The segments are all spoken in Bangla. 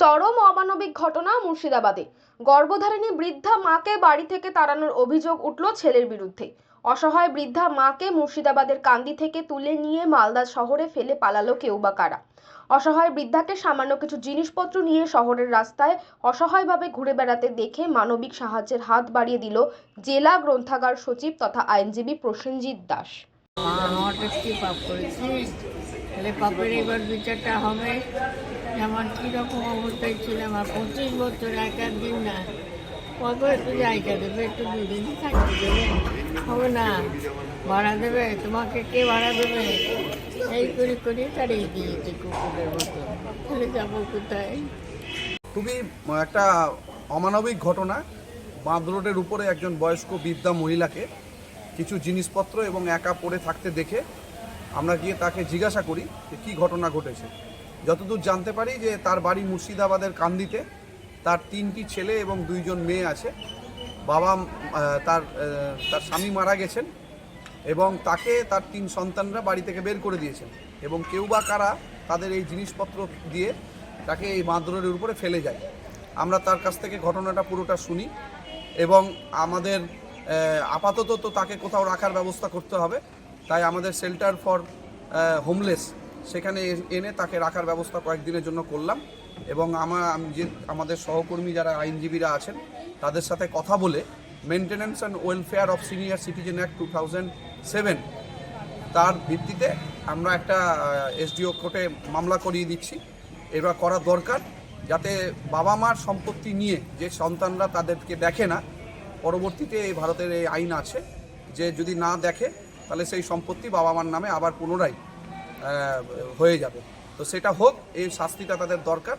চরম অমানবিক ঘটনা মুর্শিদাবাদে। গর্ভধারিণী বৃদ্ধা মাকে বাড়ি থেকে তাড়ানোর অভিযোগ উঠল ছেলের বিরুদ্ধে। অসহায় বৃদ্ধা মাকে মুর্শিদাবাদের কান্দি থেকে তুলে নিয়ে মালদা শহরে ফেলে পালালো কেউ বা কারা? অসহায় বৃদ্ধাকে সামান্য কিছু জিনিসপত্র নিয়ে শহরের রাস্তায় অসহায়ভাবে ঘুরে বেড়াতে দেখে মানবিক সাহায্যের হাত বাড়িয়ে দিল জেলা গ্রন্থাগার সচিব তথা আইনজীবী প্রসেনজিৎ দাস। তাহলে পাপের এবার বিচারটা হবে। যে আমার কীরকম অবস্থায় ছিলাম আর পঁচিশ বছর এক দিন না। কত একটু জায়গা দেবে, একটু দুদিন থাকতে দেবে। হবে না। ভাড়া দেবে, তোমাকে কে ভাড়া দেবে? এই করে করে তাড়িয়ে দিয়েছে কুকুরের মতো। তাহলে যাব কোথায়? খুবই একটা অমানবিক ঘটনা। বাঁধ রোডের উপরে একজন বয়স্ক বৃদ্ধা মহিলাকে কিছু জিনিসপত্র এবং একা পড়ে থাকতে দেখে আমরা গিয়ে তাকে জিজ্ঞাসা করি যে কী ঘটনা ঘটেছে। যতদূর জানতে পারি যে তার বাড়ি মুর্শিদাবাদের কান্দিতে, তার তিনটি ছেলে এবং দুইজন মেয়ে আছে। বাবা তার তার স্বামী মারা গেছেন এবং তাকে তার তিন সন্তানরা বাড়ি থেকে বের করে দিয়েছেন এবং কেউ বা কারা তাদের এই জিনিসপত্র দিয়ে তাকে এই মাদরের উপরে ফেলে যায়। আমরা তার কাছ থেকে ঘটনাটা পুরোটা শুনি এবং আমাদের আপাতত তো তাকে কোথাও রাখার ব্যবস্থা করতে হবে। তাই আমাদের শেল্টার ফর হোমলেস সেখানে এনে তাকে রাখার ব্যবস্থা কয়েকদিনের জন্য করলাম এবং আমার যে, আমাদের সহকর্মী যারা আইনজীবীরা আছেন, তাদের সাথে কথা বলে maintenance and welfare of senior citizen act two thousand seven তার ভিত্তিতে আমরা একটা এসডিও কোর্টে মামলা করিয়ে দিচ্ছি। এবার করা দরকার যাতে বাবা মার সম্পত্তি নিয়ে যে সন্তানরা তাদেরকে দেখে না, পরবর্তীতে এই ভারতের এই আইন আছে যে যদি না দেখে তাহলে সেই সম্পত্তি বাবা মার নামে আবার পুনরায় হয়ে যাবে। তো সেটা হোক, এই শাস্তিটা তাদের দরকার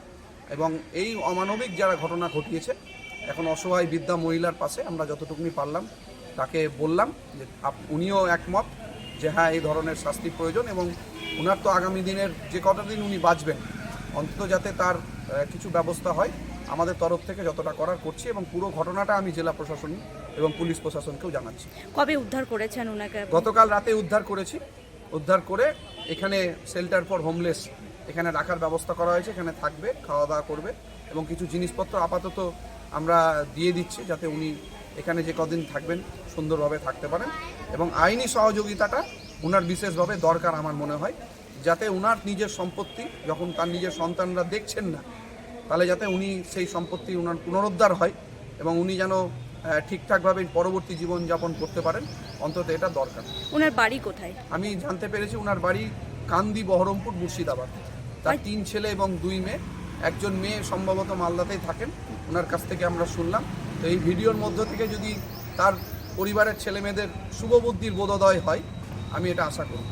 এবং এই অমানবিক যারা ঘটনা ঘটিয়েছে, এখন অসহায় বৃদ্ধা মহিলার পাশে আমরা যতটুকুনি পারলাম তাকে বললাম যে উনিও একমত যে হ্যাঁ এই ধরনের শাস্তি প্রয়োজন এবং ওনার তো আগামী দিনের যে কটা দিন উনি বাঁচবেন, অন্তত যাতে তার কিছু ব্যবস্থা হয়। আমাদের তরফ থেকে যতটা করার করছি এবং পুরো ঘটনাটা আমি জেলা প্রশাসন এবং পুলিশ প্রশাসনকেও জানাচ্ছি। কবে উদ্ধার করেছেন ওনাকে গতকাল রাতে উদ্ধার করেছি। উদ্ধার করে এখানে শেল্টার ফর হোমলেস এখানে রাখার ব্যবস্থা করা হয়েছে এখানে থাকবে খাওয়া দাওয়া করবে এবং কিছু জিনিসপত্র আপাতত আমরা দিয়ে দিচ্ছি যাতে উনি এখানে যে কদিন থাকবেন সুন্দরভাবে থাকতে পারেন এবং আইনি সহযোগিতাটা ওনার বিশেষভাবে দরকার আমার মনে হয় যাতে ওনার নিজের সম্পত্তি যখন তার নিজের সন্তানরা দেখছেন না তাহলে যাতে উনি সেই সম্পত্তি ওনার পুনরুদ্ধার হয় এবং উনি যেন ঠিকঠাকভাবে পরবর্তী জীবনযাপন করতে পারেন অন্তত এটা দরকার। ওনার বাড়ি কোথায়? আমি জানতে পেরেছি ওনার বাড়ি কান্দি বহরমপুর মুর্শিদাবাদ। তার তিন ছেলে এবং দুই মেয়ে একজন মেয়ে সম্ভবত মালদাতেই থাকেন ওনার কাছ থেকে আমরা শুনলাম। তো এই ভিডিওর মধ্য থেকে যদি তার পরিবারের ছেলে মেয়েদের শুভবুদ্ধির বোধোদয় হয় আমি এটা আশা করি